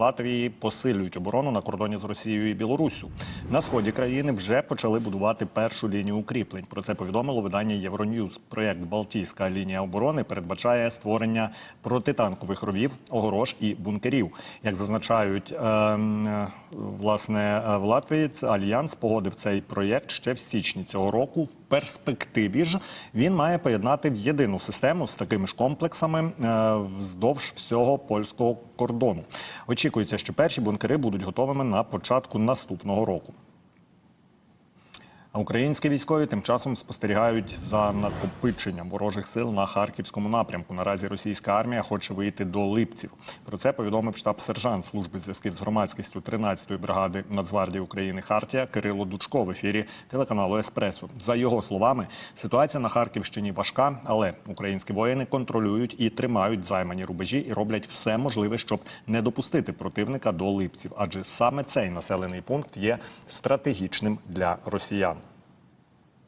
Латвії посилюють оборону на кордоні з Росією і Білоруссю. На сході країни вже почали будувати першу лінію укріплень. Про це повідомило видання Євроньюз. Проєкт Балтійська лінія оборони передбачає створення протитанкових ровів, огорож і бункерів. Як зазначають е, власне в Латвії, альянс погодив цей проєкт ще в січні цього року. В перспективі ж він має поєднати в єдину систему з такими ж комплексами е, вздовж всього польського кордону. Очікується, що перші бункери будуть готовими на початку наступного року. Українські військові тим часом спостерігають за накопиченням ворожих сил на харківському напрямку. Наразі російська армія хоче вийти до Липців. Про це повідомив штаб-сержант служби зв'язків з громадськістю 13-ї бригади Нацгвардії України Хартія Кирило Дучко в ефірі телеканалу Еспресо. За його словами, ситуація на Харківщині важка, але українські воїни контролюють і тримають займані рубежі і роблять все можливе, щоб не допустити противника до Липців, адже саме цей населений пункт є стратегічним для росіян.